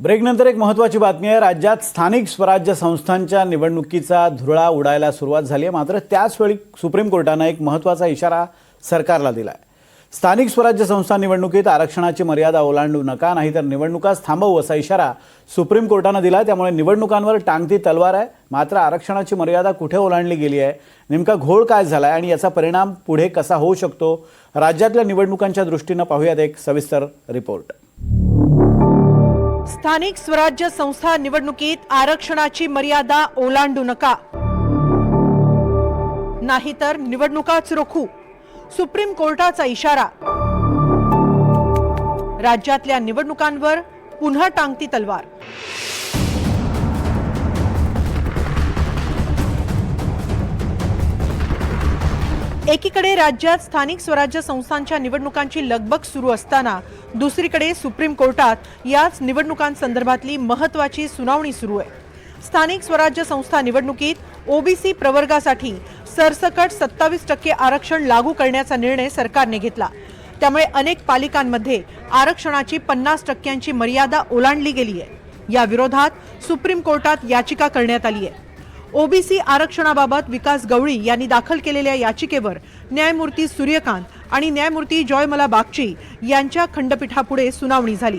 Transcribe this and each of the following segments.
ब्रेकनंतर एक महत्त्वाची बातमी आहे. राज्यात स्थानिक स्वराज्य संस्थांच्या निवडणुकीचा धुरळा उडायला सुरुवात झाली आहे. मात्र त्याचवेळी सुप्रीम कोर्टानं एक महत्त्वाचा इशारा सरकारला दिला आहे स्थानिक स्वराज्य संस्था निवडणुकीत आरक्षणाची मर्यादा ओलांडू नका नाहीतर निवडणुकाच थांबवू असा इशारा सुप्रीम कोर्टानं दिला त्यामुळे निवडणुकांवर टांगती तलवार आहे. मात्र आरक्षणाची मर्यादा कुठे ओलांडली गेली आहे? नेमका घोळ काय झाला आहे आणि याचा परिणाम पुढे कसा होऊ शकतो? राज्यातल्या निवडणुकांच्या दृष्टीनं पाहूयात एक सविस्तर रिपोर्ट. स्थानिक स्वराज्य संस्था निवडणुकीत आरक्षणाची मर्यादा ओलांडू नका. नाहीतर निवडणुकाच रोखू. सुप्रीम कोर्टाचा इशारा. राज्यातल्या निवडणुकांवर पुन्हा टांगती तलवार. एकीकडे राज्यात स्थानिक स्वराज्य संस्थांच्या निवडणुकांची लगबग सुरू असताना दुसरीकडे सुप्रीम कोर्टात याच निवडणुकांसंदर्भातली महत्वाची सुनावणी सुरू आहे. स्थानिक स्वराज्य संस्था निवडणुकीत ओबीसी प्रवर्गासाठी सरसकट सत्तावीस टक्के आरक्षण लागू करण्याचा निर्णय सरकारने घेतला. त्यामुळे अनेक पालिकांमध्ये आरक्षणाची पन्नास टक्क्यांची मर्यादा ओलांडली गेली आहे. या विरोधात सुप्रीम कोर्टात याचिका करण्यात आली आहे. ओबीसी आरक्षणाबाबत विकास गवळी यांनी दाखल केलेल्या याचिकेवर न्यायमूर्ती सूर्यकांत आणि न्यायमूर्ती जॉयमला बागची यांच्या खंडपीठापुढे सुनावणी झाली.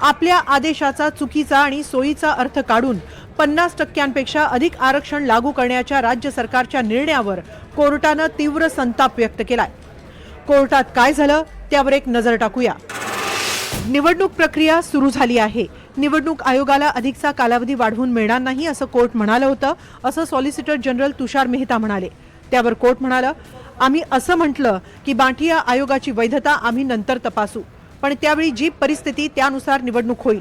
आपल्या आदेशाचा चुकीचा आणि सोयीचा अर्थ काढून पन्नास टक्क्यांपेक्षा अधिक आरक्षण लागू करण्याच्या राज्य सरकारच्या निर्णयावर कोर्टानं तीव्र संताप व्यक्त केलाय. कोर्टात काय झालं त्यावर एक नजर टाकूया. निवडणूक प्रक्रिया सुरू झाली आहे. निवडणूक आयोगाला अधिकचा कालावधी वाढवून मिळणार नाही असं कोर्ट म्हणालं होतं असं सॉलिसिटर जनरल तुषार मेहता म्हणाले. त्यावर कोर्ट म्हणालं आम्ही असं म्हटलं की बांठिया आयोगाची वैधता आम्ही नंतर तपासू. पण त्यावेळी जी परिस्थिती त्यानुसार निवडणूक होईल.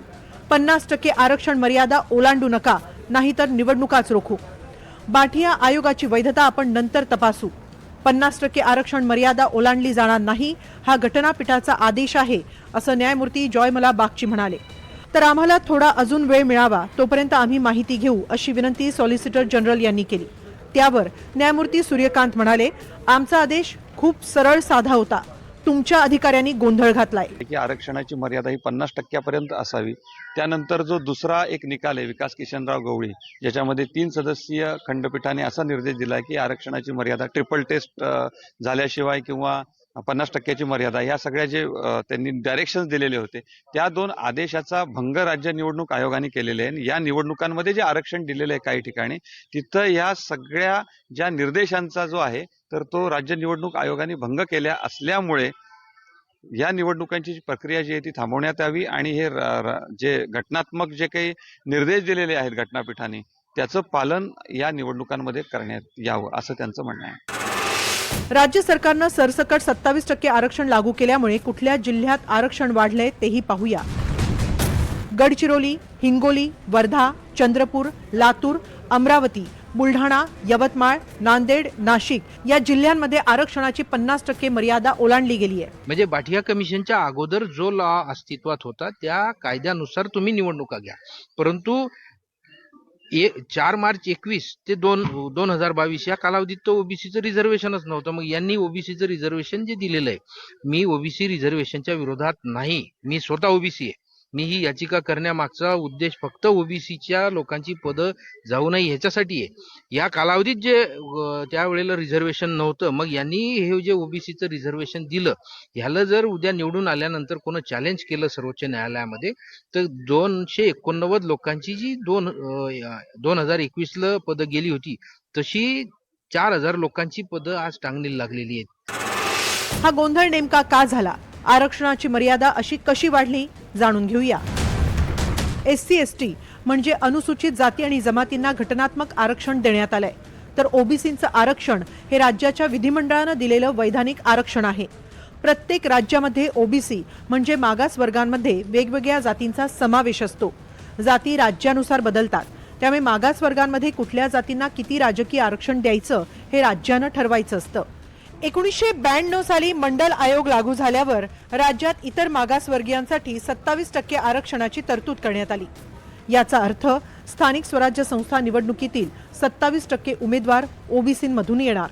पन्नास टक्के आरक्षण मर्यादा ओलांडू नका नाहीतर निवडणुकाच रोखू. बाठिया आयोगाची वैधता आपण नंतर तपासू. पन्नास टक्के आरक्षण मर्यादा ओलांडली जाणार नाही हा घटनापीठाचा आदेश आहे असं न्यायमूर्ती जॉयमला बागची म्हणाले. तर आम्हाला थोडा अजून वेळ मिळावा तोपर्यंत आम्ही माहिती घेऊ अशी विनंती सॉलिसिटर जनरल यांनी केली. त्यावर न्यायमूर्ती सूर्यकांत म्हणाले आमचा आदेश खूप सरळ साधा होता. तुमच्या अधिकाऱ्यांनी गोंधळ घातलाय. की आरक्षणाची मर्यादा ही पन्नास टक्क्यापर्यंत असावी. त्यानंतर जो दुसरा एक निकाल आहे विकास किशनराव गवळी ज्याच्यामध्ये तीन सदस्यीय खंडपीठाने असा निर्देश दिला की आरक्षणाची मर्यादा ट्रिपल टेस्ट झाल्याशिवाय किंवा पन्नास टक्क्याची मर्यादा. या सगळ्या जे त्यांनी डायरेक्शन्स दिलेले होते त्या दोन आदेशाचा भंग राज्य निवडणूक आयोगाने केलेले आहे या निवडणुकांमध्ये जे आरक्षण दिलेलं आहे काही ठिकाणी तिथं या सगळ्या ज्या निर्देशांचा जो आहे तर तो राज्य निवडणूक आयोगाने भंग केल्या असल्यामुळे या निवडणुकांची जी प्रक्रिया जी आहे ती थांबवण्यात यावी आणि हे जे घटनात्मक जे काही निर्देश दिलेले आहेत घटनापीठाने त्याचं पालन या निवडणुकांमध्ये करण्यात यावं असं त्यांचं म्हणणं आहे. राज्य सरकारनं सरसकट सत्तावीस टक्के आरक्षण लागू केल्यामुळे कुठल्या जिल्ह्यात आरक्षण वाढलंय तेही पाहूया. गडचिरोली हिंगोली वर्धा चंद्रपूर लातूर अमरावती बुलढाणा यवतमाळ नांदेड नाशिक या जिल्ह्यांमध्ये आरक्षणाची पन्नास टक्के मर्यादा ओलांडली गेली आहे म्हणजे बाठिया कमिशनच्या अगोदर जो लॉ अस्तित्वात होता त्या कायद्यानुसार तुम्ही निवडणुका घ्या. परंतु ए चार मार्च एकवीस ते दोन दोन हजार बावीस या कालावधीत तर ओबीसीचं रिझर्वेशनच नव्हतं. मग यांनी ओबीसीचं रिझर्वेशन जे दिलेलं आहे मी ओबीसी रिझर्वेशनच्या विरोधात नाही. मी स्वतः ओबीसी आहे. मी ही याचिका करण्यामागचा उद्देश फक्त ओबीसीच्या लोकांची पदं जाऊ नये ह्याच्यासाठी आहे. या कालावधीत जे त्यावेळेला रिझर्वेशन नव्हतं मग यांनी हे जे ओबीसीचं रिझर्वेशन दिलं ह्याला जर उद्या निवडून आल्यानंतर कोण चॅलेंज केलं सर्वोच्च न्यायालयामध्ये तर दोनशे एकोणनव्वद लोकांची जी दोन दोन हजार एकवीसला पदं गेली होती तशी चार हजार लोकांची पदं आज टांगणीला लागलेली आहेत. हा गोंधळ नेमका का झाला? आरक्षणाची मर्यादा अशी कशी वाढली जाणून घेऊया. एस सी एस टी म्हणजे अनुसूचित जाती आणि जमातींना घटनात्मक आरक्षण देण्यात आलंय. तर ओबीसींचं आरक्षण हे राज्याच्या विधिमंडळानं दिलेलं वैधानिक आरक्षण आहे. प्रत्येक राज्यामध्ये ओबीसी म्हणजे मागास वर्गांमध्ये वेगवेगळ्या जातींचा समावेश असतो. जाती राज्यानुसार बदलतात. त्यामुळे मागास वर्गांमध्ये कुठल्या जातींना किती राजकीय आरक्षण द्यायचं हे राज्यानं ठरवायचं असतं. एकोणीसशे ब्याण्णव साली मंडल आयोग लागू झाल्यावर राज्यात इतर मागासवर्गीयांसाठी सत्तावीस टक्के आरक्षणाची तरतूद करण्यात आली. याचा अर्थ स्थानिक स्वराज्य संस्था निवडणुकीतील सत्तावीस टक्के उमेदवार ओबीसीमधून येणार.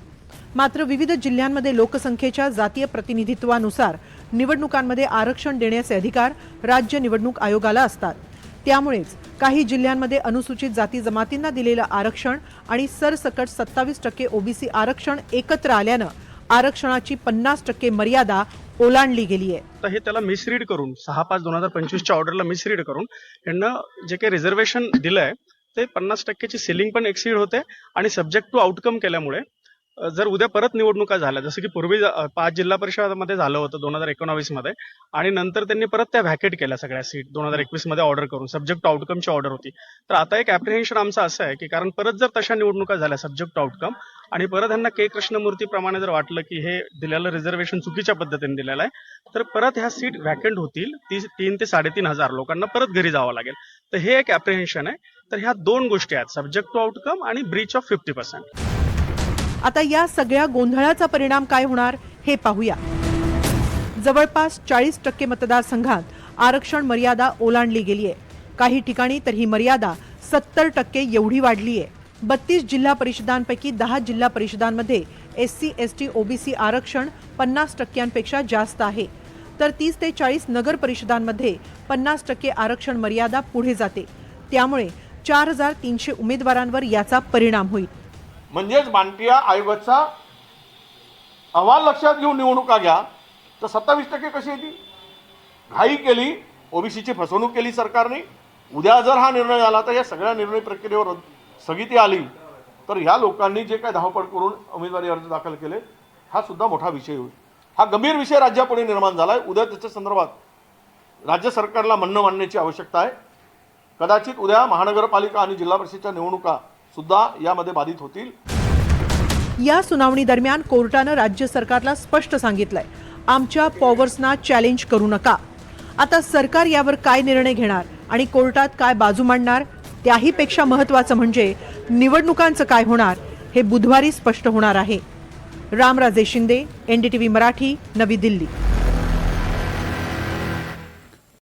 मात्र विविध जिल्ह्यांमध्ये लोकसंख्येच्या जातीय प्रतिनिधित्वानुसार निवडणुकांमध्ये आरक्षण देण्याचे अधिकार राज्य निवडणूक आयोगाला असतात. त्यामुळेच काही जिल्ह्यांमध्ये अनुसूचित जाती जमातींना दिलेलं आरक्षण आणि सरसकट सत्तावीस टक्के ओबीसी आरक्षण एकत्र आल्यानं आरक्षणाची पन्नास टक्के मर्यादा ओलांडली गेली आहे. तर हे त्याला मिसरीड करून सहा पाच दोन हजार पंचवीसच्या ऑर्डरला मिसरीड करून यांना जे काही रिझर्वेशन दिलंय ते पन्नास टक्क्याची सिलिंग पण एक्सीड होते आणि सब्जेक्ट टू आउटकम केल्यामुळे जर उद्या परत निवडणुका झाल्या जसं की पूर्वी पाच जिल्हा परिषदामध्ये झालं होतं दोन हजार एकोणावीसमध्ये आणि नंतर त्यांनी परत त्या व्हॅकेट केल्या सगळ्या सीट दोन हजार एकवीसमध्ये ऑर्डर करून सब्जेक्ट आउटकमची ऑर्डर होती. तर आता एक अप्रिहेन्शन आमचं असं आहे की कारण परत जर तशा निवडणुका झाल्या सब्जेक्ट आउटकम आणि परत ह्यांना के. कृष्णमूर्तीप्रमाणे जर वाटलं की हे दिलेलं रिझर्वेशन चुकीच्या पद्धतीने दिलेलं आहे तर परत ह्या सीट व्हॅकंट होतील ती तीन ते साडेतीन हजार लोकांना परत घरी जावं लागेल. तर हे एक अप्रिहेन्शन आहे. तर ह्या दोन गोष्टी आहेत सब्जेक्ट टू आउटकम आणि ब्रीच ऑफ फिफ्टी पर्सेंट आता या सगळ्या गोंधळाचा परिणाम काय होणार हे पाहूया. जवळपास चाळीस टक्के मतदारसंघात आरक्षण मर्यादा ओलांडली गेली आहे काही ठिकाणी तर ही मर्यादा सत्तर टक्के एवढी वाढली आहे बत्तीस जिल्हा परिषदांपैकी दहा जिल्हा परिषदांमध्ये S C S T OBC आरक्षण पन्नास टक्क्यांपेक्षा जास्त आहे. तर तीस ते चाळीस नगर परिषदांमध्ये पन्नास टक्के आरक्षण मर्यादा पुढे जाते. त्यामुळे चार हजार तीनशे उमेदवारांवर याचा परिणाम होईल. म्हणजेच बांटिया आयोगाचा अहवाल लक्षात घेऊन निवडणुका घ्या. तर सत्तावीस टक्के कशी येतील घाई केली ओबीसीची फसवणूक केली सरकारने. उद्या जर हा निर्णय आला तर या सगळ्या निर्णय प्रक्रियेवर स्थगिती आली तर ह्या लोकांनी जे काय धावपळ करून उमेदवारी अर्ज दाखल केले हा सुद्धा मोठा विषय होईल. हा गंभीर विषय राज्यापुढे निर्माण झाला आहे उद्या त्याच्या संदर्भात राज्य सरकारला म्हणणं मांडण्याची आवश्यकता आहे. कदाचित उद्या महानगरपालिका आणि जिल्हा परिषदेच्या निवडणुका सुद्धा यामध्ये बाधित होतील. या सुनावणी दरम्यान कोर्टानं राज्य सरकारला स्पष्ट सांगितलंय आमच्या पॉवर्सना चॅलेंज करू नका. आता सरकार यावर काय निर्णय घेणार आणि कोर्टात काय बाजू मांडणार त्याहीपेक्षा महत्त्वाचं म्हणजे निवडणुकांचं काय होणार हे बुधवारी स्पष्ट होणार आहे. रामराजे शिंदे एनडीटीव्ही मराठी नवी दिल्ली.